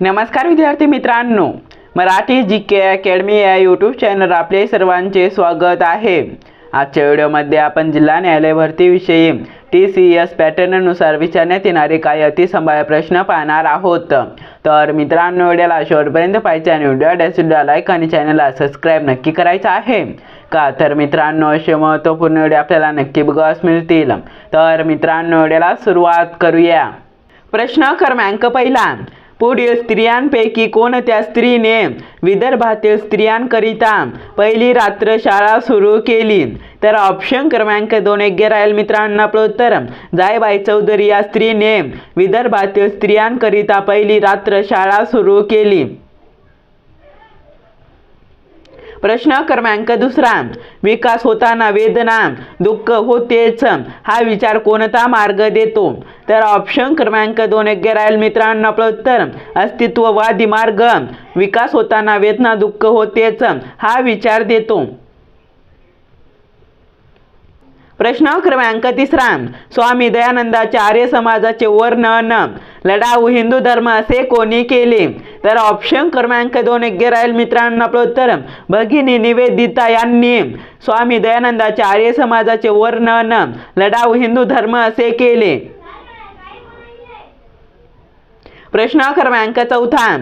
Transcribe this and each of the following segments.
नमस्कार विद्यार्थी मित्रांनो मराठी जी के अकॅडमी या यूट्यूब चॅनल आपले सर्वांचे स्वागत आहे. आजच्या व्हिडिओमध्ये आपण जिल्हा न्यायालय भरतीविषयी टी सी एस पॅटर्ननुसार विचारण्यात येणारे काही अतिसंभाव्य प्रश्न पाहणार आहोत. तर मित्रांनो व्हिडिओला शेवटपर्यंत पाहिजे आणि व्हिडिओ व्हिडिओ लाईक आणि चॅनलला सबस्क्राईब नक्की करायचं आहे. का? तर मित्रांनो असे महत्त्वपूर्ण व्हिडिओ आपल्याला नक्की बघावयास मिळतील. तर मित्रांनो व्हिडिओला सुरुवात करूया. प्रश्न क्रमांक पहिला. पुढील स्त्रियांपैकी कोणत्या स्त्रीने विदर्भातील स्त्रियांकरिता पहिली रात्र शाळा सुरू केली? तर ऑप्शन क्रमांक दोन योग्य राहील मित्रांना आपलं उत्तर. जायबाई चौधरी या स्त्रीने विदर्भातील स्त्रियांकरिता पहिली रात्र शाळा सुरू केली. प्रश्न क्रमांक दुसरा विकास होताना वेदना दुःख होतेच हा विचार कोणता मार्ग देतो? तर ऑप्शन क्रमांक दोन योग्य राहील मित्रांनो आपलं उत्तर. अस्तित्ववादी मार्ग विकास होताना वेदना दुःख होतेच हा विचार देतो. प्रश्न क्रमांक तिसरा स्वामी दयानंदाच्या आर्य समाजाचे वर्णन. लढाऊ हिंदू धर्म असे कोणी केले? तर ऑप्शन क्रमांक दोन योग्य राहील मित्रांनो आपलं उत्तर भगिनी निवेदिता यांनी स्वामी दयानंदाच्या आर्य समाजाचे वर्णन. लढाऊ हिंदू धर्म असे केले. प्रश्न क्रमांक चौथा.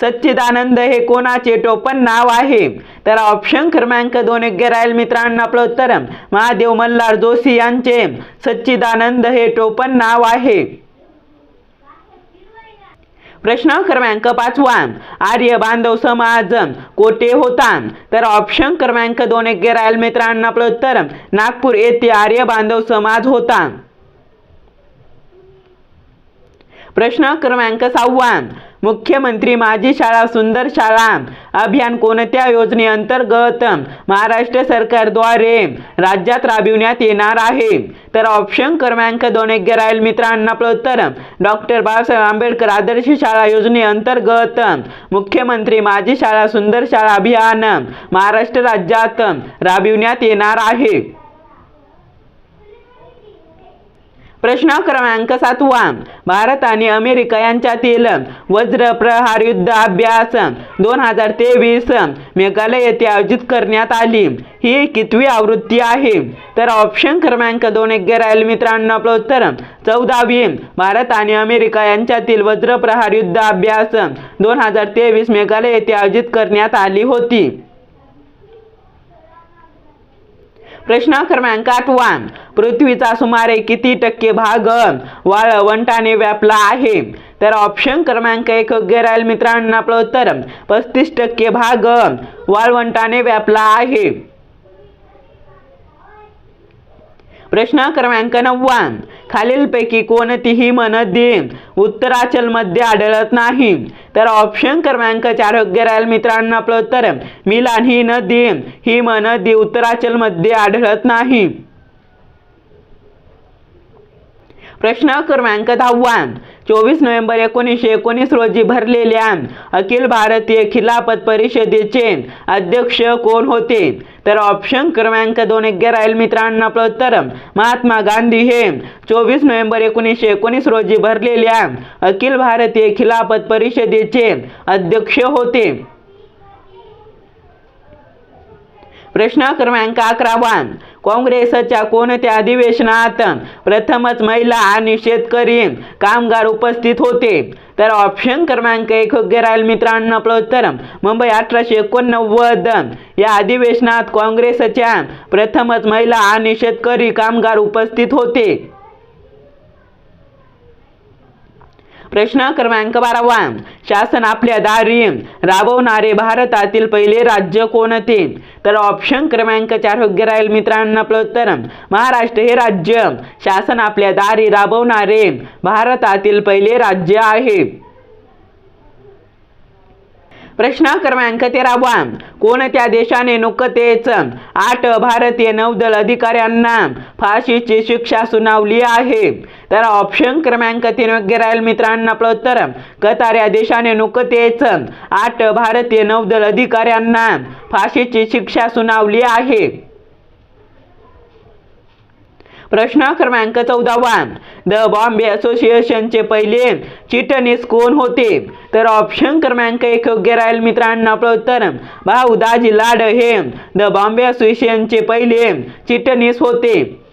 सच्चिदानंद हे कोणाचे? टोपण नाव आहे. तर ऑप्शन क्रमांक दोन योग्य राहील मित्रांनो आपलं उत्तर महादेव मल्हार जोशी यांचे. सच्चिदानंद हे टोपण नाव आहे. प्रश्न क्रमांक पाचवा. आर्य बांधव समाज कोठे होता? तर ऑप्शन क्रमांक दोन एक राहील मित्रांनो आपलं उत्तर. नागपूर येथे आर्य बांधव समाज होता. प्रश्न क्रमांक सहावा. मुख्यमंत्री माझी शाळा सुंदर शाळा. अभियान कोणत्या योजनेअंतर्गत? महाराष्ट्र सरकारद्वारे राज्यात राबविण्यात येणार आहे. तर ऑप्शन क्रमांक दोन योग्य राहील मित्रांना. आपलं उत्तर डॉक्टर बाबासाहेब आंबेडकर आदर्श शाळा योजनेअंतर्गत मुख्यमंत्री माझी शाळा सुंदर शाळा अभियान महाराष्ट्र राज्यात राबविण्यात येणार आहे. प्रश्न क्रमांक सातवा भारत आणि अमेरिका यांच्यातील वज्र प्रहार युद्ध अभ्यास दोन हजार तेवीस मेघालय येथे आयोजित करण्यात आली. ही कितवी आवृत्ती आहे. तर ऑप्शन क्रमांक दोन एक राहील मित्रांनो आपलं उत्तर. चौदावी. भारत आणि अमेरिका यांच्यातील वज्र प्रहार युद्ध अभ्यास दोन हजार तेवीस मेघालय येथे आयोजित करण्यात आली होती. प्रश्न क्रमांक आठवा पृथ्वीचा सुमारे किती टक्के भाग वाळवंटाने व्यापला आहे? तर ऑप्शन क्रमांक एक योग्य राहील मित्रांनो आपलं उत्तर. पस्तीस टक्के भाग वाळवंटाने व्यापला आहे. प्रश्न क्रमांक नववा खालीलपैकी कोणतीही मनदी उत्तराचलमध्ये आढळत नाही. तर ऑप्शन क्रमांक चार योग्य राहील मित्रांनो आपलं उत्तर. मिलान ही नदी ही मनदी उत्तराचलमध्ये आढळत नाही. प्रश्न क्रमांक दहावा चोवीस नोव्हेंबर एकोणीसशे एकोणीस रोजी भरलेल्या अखिल भारतीय खिलाफत परिषदेचे अध्यक्ष कोण होते? तर ऑप्शन क्रमांक दोन योग्य राहील मित्रांनो आपलं उत्तर. महात्मा गांधी हे. चोवीस नोव्हेंबर एकोणीसशे एकोणीस रोजी भरलेल्या अखिल भारतीय खिलाफत परिषदेचे अध्यक्ष होते. प्रश्न क्रमांक अकरावा काँग्रेसच्या कोणत्या अधिवेशनात प्रथमच महिला आणि शेतकरी कामगार उपस्थित होते? तर ऑप्शन क्रमांक एक योग्य राहील मित्रांनो आपलं उत्तर मुंबई अठराशे एकोणनव्वद या अधिवेशनात काँग्रेसच्या प्रथमच महिला आणि शेतकरी कामगार उपस्थित होते. प्रश्न क्रमांक बारावा. शासन आपल्या दारी राबवणारे भारतातील पहिले राज्य कोणते? तर ऑप्शन क्रमांक चार योग्य राहील मित्रांनो आपलं उत्तर. महाराष्ट्र हे राज्य शासन आपल्या दारी राबवणारे भारतातील पहिले राज्य आहे. प्रश्न क्रमांक तेरावा कोणत्या देशाने नुकतेच आठ भारतीय नौदल अधिकाऱ्यांना फाशीची शिक्षा सुनावली आहे? तर ऑप्शन क्रमांक तीन योग्य राहील मित्रांनो आपलं उत्तर. कतार या देशाने नुकतेच आठ भारतीय नौदल अधिकाऱ्यांना फाशीची शिक्षा सुनावली आहे. प्रश्न क्रमांक चौदावा द बॉम्बे असोसिएशनचे पहिले चिटणीस कोण होते? तर ऑप्शन क्रमांक एक योग्य राहील मित्रांनो आपलं उत्तर भाऊ दाजी लाड हे. द बॉम्बे असोसिएशनचे पहिले चिटणीस होते.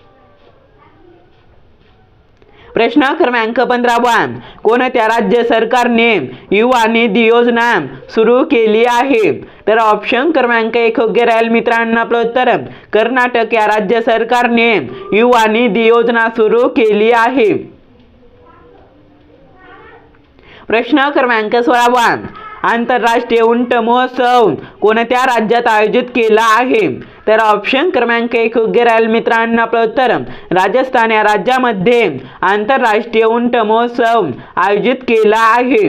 प्रश्न क्रमांक पंधरावा कोणत्या राज्य सरकारने युवा निधी योजना सुरू केली आहे? तर ऑप्शन क्रमांक एक योग्य राहील मित्रांनो आपलं उत्तर. कर्नाटक या राज्य सरकारने युवा निधी योजना सुरू केली आहे. प्रश्न क्रमांक सोळावा आंतरराष्ट्रीय उंट महोत्सव कोणत्या राज्यात आयोजित केला आहे? तर ऑप्शन क्रमांक एक योग्य राहील मित्रांनो आपलं उत्तर राजस्थान या राज्यामध्ये आंतरराष्ट्रीय उंट महोत्सव आयोजित केला आहे.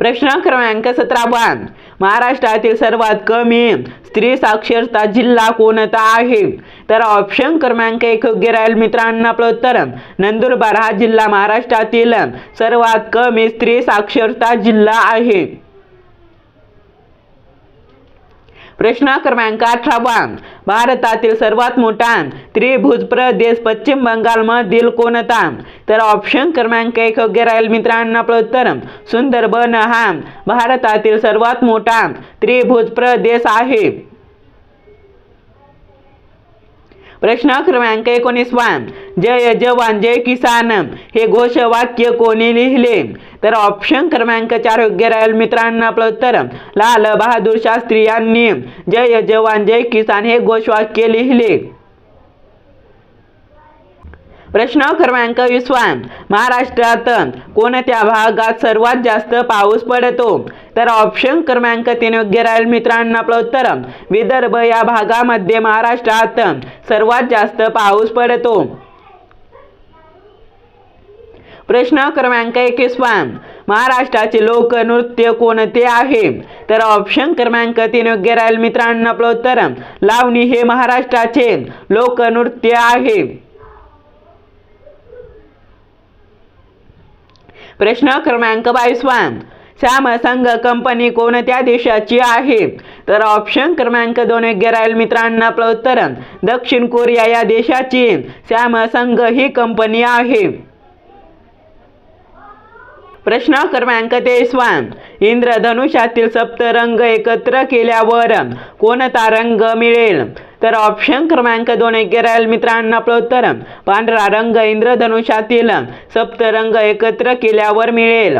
प्रश्न क्रमांक सतरावा. महाराष्ट्रातील सर्वात कमी स्त्री साक्षरता जिल्हा कोणता आहे? तर ऑप्शन क्रमांक एक योग्य राहील मित्रांनो आपलं उत्तर. नंदुरबार हा जिल्हा महाराष्ट्रातील सर्वात कमी स्त्री साक्षरता जिल्हा आहे. प्रश्न क्रमांक अठरावा भारतातील सर्वात मोठा त्रिभुज प्रदेश पश्चिम बंगालमधील कोणता? तर ऑप्शन क्रमांक एक योग्य राहील मित्रांनो. आपलं उत्तर सुंदरबन हा भारतातील सर्वात मोठा त्रिभुज प्रदेश आहे. प्रश्न क्रमांक एकोणीसवा जय जवान जय किसान. हे घोषवाक्य कोणी लिहिले? तर ऑप्शन क्रमांक चार योग्य राहील मित्रांनो आपलं उत्तर. लाल बहादूर शास्त्री यांनी. जय जवान जय किसान हे घोषवाक्य लिहिले. प्रश्न क्रमांक वीसवा महाराष्ट्रात कोणत्या भागात सर्वात जास्त पाऊस पडतो? तर ऑप्शन क्रमांक तीन योग्य राहील मित्रांनो आपलं उत्तर. विदर्भ या भागामध्ये महाराष्ट्रात सर्वात जास्त पाऊस पडतो. प्रश्न क्रमांक एकवीसवा महाराष्ट्राचे लोकनृत्य कोणते आहे? तर ऑप्शन क्रमांक तीन योग्य राहील मित्रांनो आपलं उत्तर. लावणी हे महाराष्ट्राचे लोकनृत्य आहे. प्रश्न क्रमांक बावीसवा श्यामसंग कंपनी कोणत्या देशाची आहे? तर ऑप्शन क्रमांक दोन योग्य राहील मित्रांनो आपलं उत्तर. दक्षिण कोरिया या देशाची. श्यामसंग ही कंपनी आहे. प्रश्न क्रमांक तेसवान इंद्रधनुष्यातील सप्तरंग एकत्र केल्यावर कोणता रंग मिळेल? तर ऑप्शन क्रमांक दोन योग्य मित्रांना प्रोत्तर आपलं उत्तर पांढरा रंग इंद्रधनुष्यातील सप्तरंग एकत्र केल्यावर मिळेल.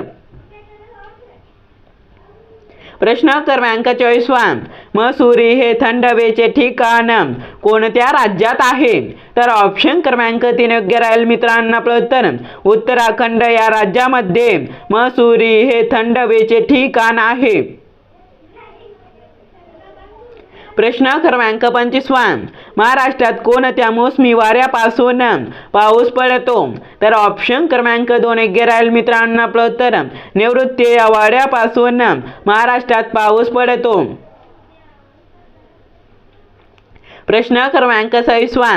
प्रश्न क्रमांक चोवीसवा मसुरी हे थंड हवेचे ठिकाण. कोणत्या राज्यात आहे? तर ऑप्शन क्रमांक तीन योग्य राहील मित्रांना आपलं उत्तर उत्तराखंड या राज्यामध्ये मसुरी हे थंड हवेचे ठिकाण आहे. प्रश्न क्रमांक पंचवीसवा महाराष्ट्रात कोणत्या मोसमी वाऱ्यापासून पाऊस पडतो? तर ऑप्शन क्रमांक दोन योग्य राहील मित्रांनो आपलं उत्तर निवृत्ती या वाऱ्यापासून महाराष्ट्रात पाऊस पडतो. प्रश्न क्रमांक सव्वीसवा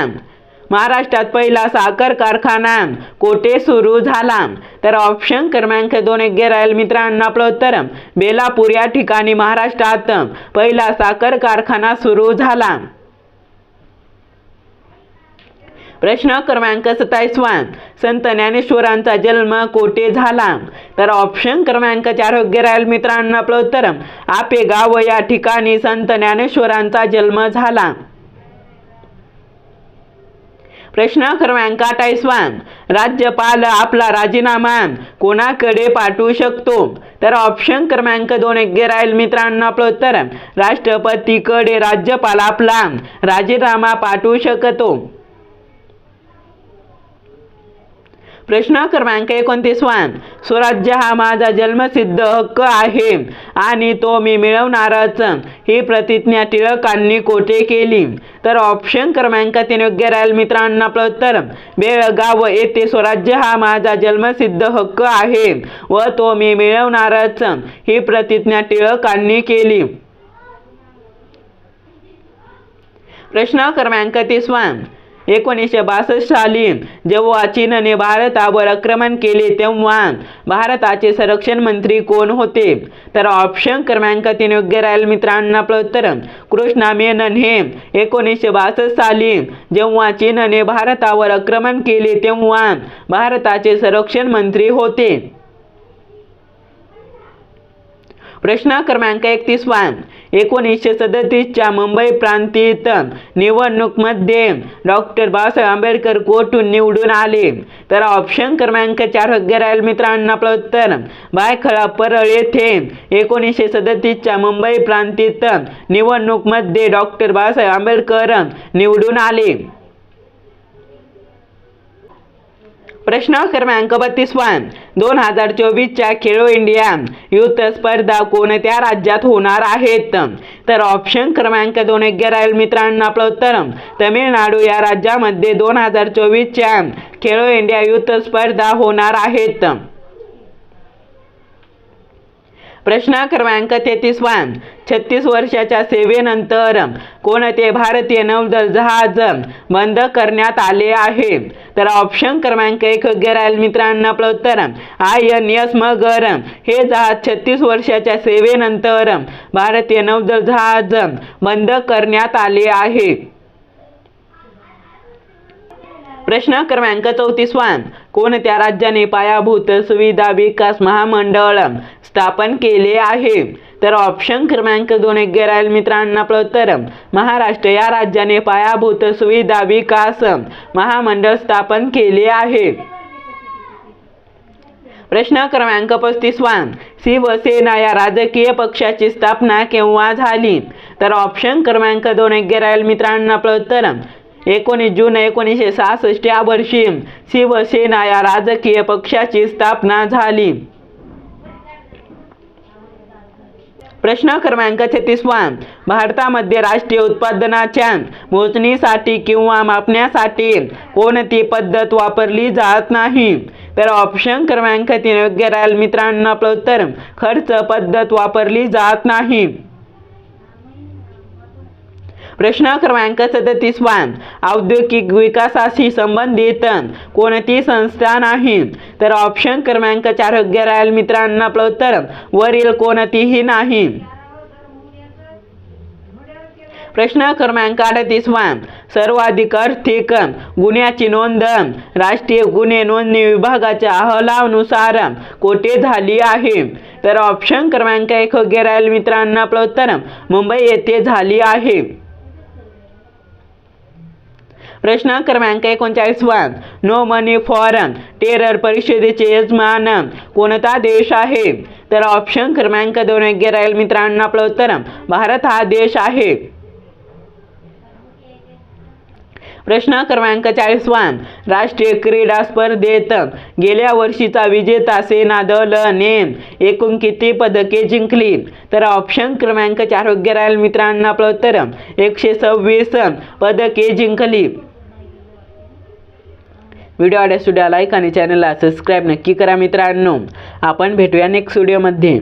महाराष्ट्रात पहिला साखर कारखाना कोठे सुरू झाला? तर ऑप्शन क्रमांक दोन योग्य राहील मित्रांनो आपलं उत्तर बेलापूर. या ठिकाणी महाराष्ट्रात पहिला साखर कारखाना सुरू झाला. प्रश्न क्रमांक सत्तावीसवा संत ज्ञानेश्वरांचा जन्म कोठे झाला? तर ऑप्शन क्रमांक चार हो योग्य राहील मित्रांनो आपलं उत्तर आपेगाव. या ठिकाणी संत ज्ञानेश्वरांचा जन्म झाला. प्रश्न क्रमांक अठ्ठावीसवान राज्यपाल आपला राजीनामा कोणाकडे पाठवू शकतो? तर ऑप्शन क्रमांक दोन योग्य राहील मित्रांनो आपलं उत्तर. राष्ट्रपतीकडे राज्यपाल आपला राजीनामा पाठवू शकतो. प्रश्न क्रमांक एकोणतीसवान स्वराज्य हा माझा जन्मसिद्ध हक्क आहे आणि तो मी मिळवणारच. ही प्रतिज्ञा टिळकांनी कोठे केली? तर ऑप्शन क्रमांक तीन योग्य राहील मित्रांना प्रत्तर बेळगाव येथे स्वराज्य हा माझा जन्मसिद्ध हक्क आहे व तो मी मिळवणारच. ही प्रतिज्ञा टिळकांनी केली. प्रश्न क्रमांक तीसवान एकोणीसशे बासष्ट साली जेव्हा चीनने भारतावर आक्रमण केले तेव्हा भारताचे संरक्षण मंत्री कोण होते? तर ऑप्शन क्रमांक तीन योग्य राहील मित्रांना आपलं कृष्णा मेनन हे एकोणीसशे बासष्ट साली जेव्हा चीनने भारतावर आक्रमण केले तेव्हा भारताचे संरक्षण मंत्री होते. प्रश्न क्रमांक एकतीसवा. एकोणीसशे सदतीसच्या मुंबई प्रांतीत निवडणूकमध्ये डॉक्टर बाबासाहेब आंबेडकर कोठून निवडून आले? तर ऑप्शन क्रमांक चार योग्य राहील मित्रांनो आपलं उत्तर. बायखळा परळ येथे एकोणीसशे सदतीसच्या मुंबई प्रांतीत निवडणूकमध्ये डॉक्टर बाबासाहेब आंबेडकर निवडून आले. प्रश्न क्रमांक बत्तीसवा दोन हजार चोवीसच्या खेलो इंडिया युथ स्पर्धा कोणत्या राज्यात होणार आहेत? तर ऑप्शन क्रमांक दोन योग्य राहील मित्रांनो आपलं उत्तर. तमिळनाडू या राज्यामध्ये दोन हजार चोवीसच्या खेलो इंडिया युथ स्पर्धा होणार आहेत. प्रश्न क्रमांक तेहतीसवा छत्तीस वर्षाच्या सेवेनंतर कोणते भारतीय नौदल जहाज बंद करण्यात आले आहे? तर ऑप्शन क्रमांक एक योग्य राहील मित्रांनो आपलं उत्तर आय एन एस मगर. हे जहाज छत्तीस वर्षाच्या सेवेनंतर भारतीय नौदल जहाज बंद करण्यात आले आहे. प्रश्न क्रमांक चौतीसवा कोणत्या राज्याने पायाभूत सुविधा विकास महामंडळ स्थापन केले आहे? तर ऑप्शन क्रमांक दोन राहील मित्रांनो महाराष्ट्र या राज्याने पायाभूत सुविधा विकास महामंडळ स्थापन केले आहे. प्रश्न क्रमांक पस्तीसवा शिवसेना या राजकीय पक्षाची स्थापना केव्हा झाली? तर ऑप्शन क्रमांक दोन योग्य राहील प्रोत्तर एकोणीस जून एकोणीसशे सहासष्ट या वर्षी शिवसेना या राजकीय पक्षाची स्थापना झाली. प्रश्न क्रमांक छत्तीसवा. भारतामध्ये राष्ट्रीय उत्पादनाच्या मोजणीसाठी किंवा मापण्यासाठी कोणती पद्धत वापरली जात नाही? तर ऑप्शन क्रमांक तीन योग्य राहील मित्रांनो आपलं उत्तर. खर्च पद्धत वापरली जात नाही. प्रश्न क्रमांक सदतीसवा औद्योगिक विकासाशी संबंधित कोणती संस्था नाही? तर ऑप्शन क्रमांक चार योग्य राहील मित्रांना. आपलं उत्तर वरील कोणतीही नाही. प्रश्न क्रमांक अडतीसवा सर्वाधिक आर्थिक गुन्ह्याची नोंद. राष्ट्रीय गुन्हे नोंदणी विभागाच्या अहवालानुसार कोठे झाली आहे? तर ऑप्शन क्रमांक एक योग्य राहील मित्रांनो. आपलं उत्तर मुंबई येथे झाली आहे. प्रश्न क्रमांक एकोणचाळीसवा नो मनी फॉरन टेरर परिषदेचे यजमान. कोणता देश आहे? तर ऑप्शन क्रमांक दोन योग्य राहील मित्रांनो आपलं उत्तर. भारत हा देश आहे. प्रश्न क्रमांक चाळीसवान राष्ट्रीय क्रीडा स्पर्धेत गेल्या वर्षीचा विजेता सेना दलने एकूण किती पदके जिंकली? तर ऑप्शन क्रमांक चार योग्य राहील मित्रांना आपलं उत्तर. एकशे सव्वीस पदके जिंकली. व्हिडिओ आवडल्यास व्हिडिओ लाईक आणि चॅनलला सबस्क्राईब नक्की करा मित्रांनो. आपण भेटूया नेक्स्ट व्हिडिओमध्ये